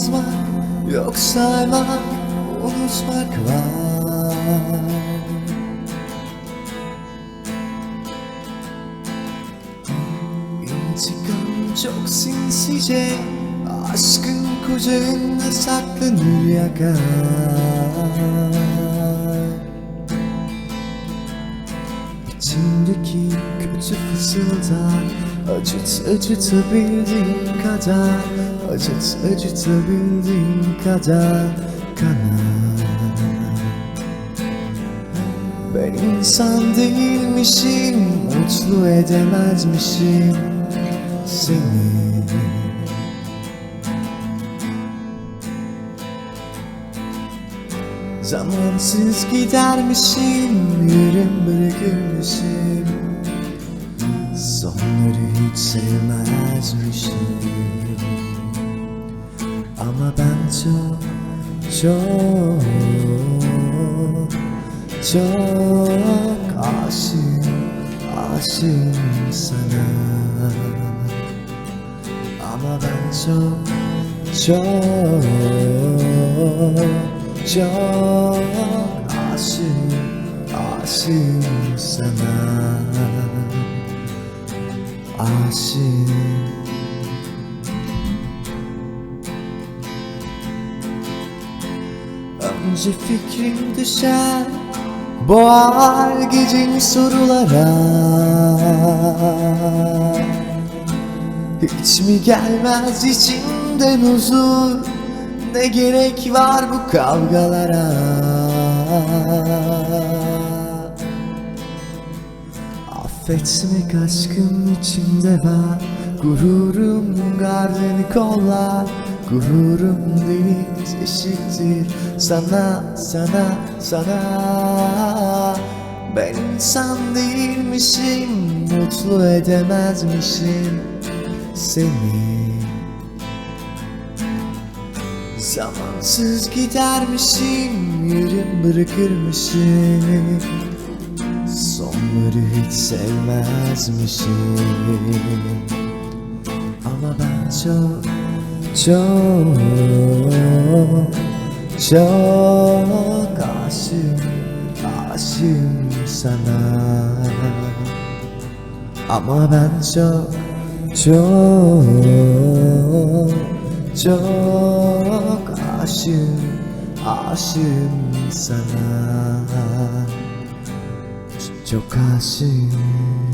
Atmak Yok saymak Unutmak var İntikam çok sinsice Aşkın kucağında saklanır yakar. İçimdeki kötü fısıldar Acıt acıtabildiğin kadar Acıt acıtabildiğin kadar kanar Ben insan değilmişim Mutlu edemezmişim Seni. Zamansız gidermişim Yarım bırakırmışım sevmezmişim Ama ben çok çok çok aşığım Aşığım sana. Ama ben çok çok çok Aşığım Önce fikrim düşer Boğar geceni sorulara. Hiç mi gelmez içinden huzur? Ne gerek var bu kavgalara Affetmek aşkım içimde var. Gururum gardını kollar Gururum deniz eşittir. Sana, sana, sana. Ben insan değilmişim Mutlu edemezmişim Seni. Zamansız gidermişim Yarım bırakırmışım Sonları hiç sevmezmişim. Ama ben çok çok çok aşığım Aşığım sana. Ama ben çok çok çok aşığım Aşığım sana çok aşığım